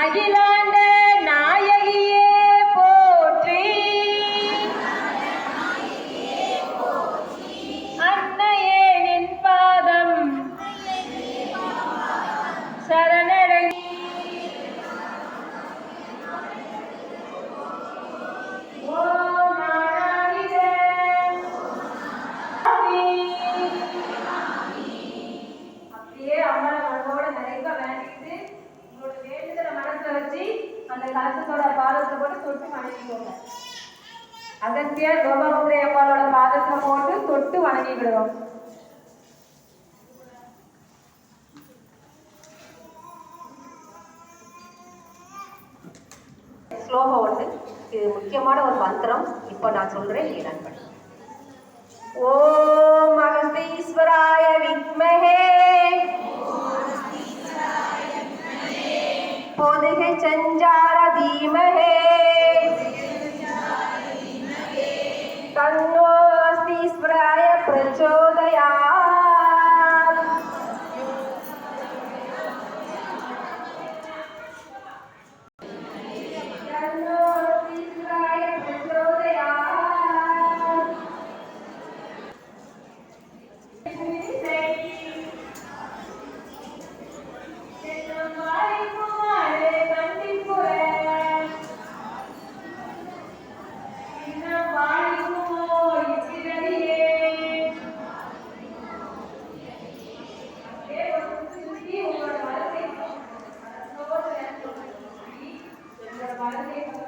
அகிலா கலசத்தோட பாதத்தை போட்டு தொட்டு வணங்கிக்கோங்க. அகத்தியர் லோகமுத்திரை அம்மாவோட பாதத்தை போட்டு தொட்டு வணங்கிக்கிடுவோம். ஸ்லோகம் ஒன்று இது முக்கியமான ஒரு மந்திரம். இப்போ நான் சொல்றேன் நீ ரன் பண்ணு ஓம் அகஸ்தீஸ்வராய வித்மஹே. பொதுகை சஞ்சார महे तन्नो स्मराय प्रचोदयात्। ഭാരതീയ